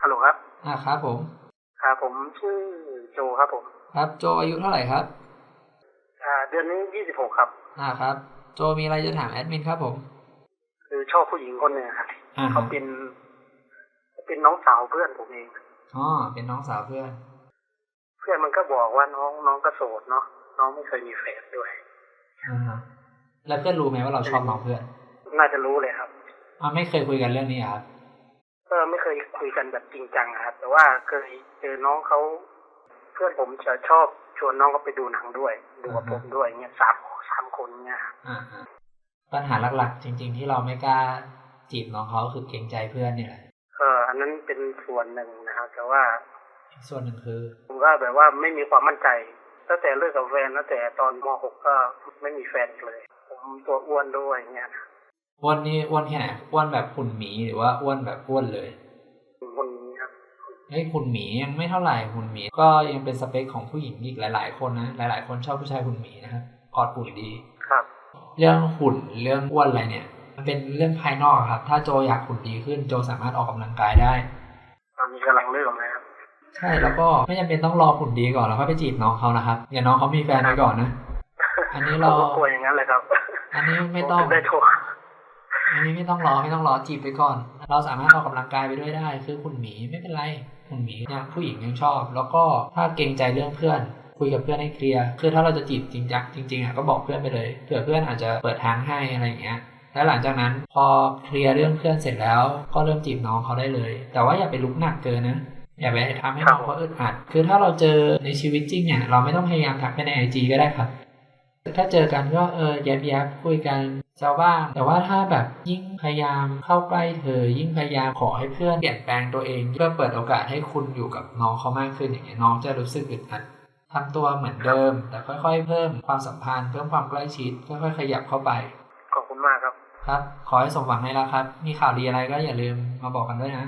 ฮัลโหลครับ อ่าครับผม ครับผมชื่อโจครับผม ครับโจอายุเท่าไหร่ครับ อ่า เดือนนี้ยี่สิบหกครับ อ่าครับ โจมีอะไรจะถามแอดมินครับผม คือชอบผู้หญิงคนหนึ่งครับอ่าครัเขาบเป็น เป็นน้องสาวเพื่อนผมเอง อ๋อ เป็นน้องสาวเพื่อน เพื่อนมันก็บอกว่าน้องน้องก็โสดเนาะ น้องไม่เคยมีแฟนด้วยอ่าฮะแล้วเพื่อนรู้ไหมว่าเราชอบน้องเพื่อน น่าจะรู้เลยครับอ่าไม่เคยคุยกันเรื่องนี้อะครับ ก็ไม่เคยคุยกันแบบจริงจังอะครับ แต่ว่าเคยเจอน้องเขาเพื่อนผมจะชอบชวนน้องเขาไปดูหนังด้วย ดูกับผมด้วยเงี้ยสามสามคนเนี่ยครับอ่าฮะปัญหาหลักๆ จริง ๆ ที่เราไม่กล้าจีบน้องเขาคือเกรงใจเพื่อนเนี่ยแหละเอออันนั้นเป็นส่วนหนึ่งนะครับแต่ว่าอีกส่วนหนึ่งคือผมก็แบบว่าไม่มีความมั่นใจตั้งแต่เลิกกับแฟนตั้งแต่ตอนม .6 ก็ไม่มีแฟนอีกเลย ผมตัวอ้วนด้วยเงี้ยนะ อ้วนนี่อ้วนแค่ไหนอ้วนแบบหุ่นหมีหรือว่าอ้วนแบบอ้วนเลยคนนี้ครับเฮ้ยหุ่นหมียังไม่เท่าไหร่หุ่นหมี ก็ยังเป็นสเปคของผู้หญิงอีกหลาย ๆ คนนะหลาย ๆ คนชอบผู้ชายหุ่นหมีนะครับกอดหุ่นดีครับ เรื่องหุ่นเรื่องอ้วนอะไรเนี่ย มันเป็นเรื่องภายนอกครับ ถ้าโจอยากหุ่นดีขึ้นโจสามารถออกกำลังกายได้ตอนนี้กำลังเริ่มนะครับใช่แล้วก็ไม่จำเป็นต้องรอหุ่นดีก่อนแล้วค่อยไปจีบน้องเขานะครับอย่าน้องเขามีแฟนไปก่อนนะ อันนี้ผมเราก็กลัวอย่างนั้นเลยครับ อันนี้ไม่ต้องผถึได้โทร อันนี้ไม่ต้องรอไม่ต้องรอจีบไปก่อน เราสามารถออกกำลังกายไปด้วยได้ คือหุ่นหมีไม่เป็นไรหุ่นหมีเนี่ยผู้หญิงยังชอบ แล้วก็ถ้าเกรงใจเรื่องเพื่อน คุยกับเพื่อนให้เคลียร์คือถ้าเราจะจีบจริงจังจริงๆอะก็บอกเพื่อนไปเลยเผื่อเพื่อนอาจจะเปิดทางให้อะไรอย่างเงี้ยแล้วหลังจากนั้นพอเคลียร์เรื่องเพื่อนเสร็จแล้วก็เริ่มจีบน้องเขาได้เลย แต่ว่าอย่าไปลุกหนักเกินนะอย่าไปทำให้น้องเขาอึดอัด คือถ้าเราเจอในชีวิตจริงเนี่ยเราไม่ต้องพยายามทักไปในไอจีก็ได้ครับ ถ้าเจอกันก็เออแยบแยบๆคุยกันเจ้าบ้างแต่ว่าถ้าแบบยิ่งพยายามเข้าใกล้เธอ ยิ่งพยายามขอให้เพื่อนเปลี่ยนแปลงตัวเองเพื่อเปิดโอกาสให้คุณอยู่กับน้องเขามากขึ้นอย่างเงี้ยน้องจะรู้สึกอึดอัดทำตัวเหมือนเดิม แต่ค่อย ๆ เพิ่มความสัมพันธ์เพิ่มความใกล้ชิดค่อยๆขยับเข้าไปขอบคุณมากครับครับ ขอให้สมหวังในแล้วครับ มีข่าวดีอะไรก็อย่าลืมมาบอกกันด้วยนะ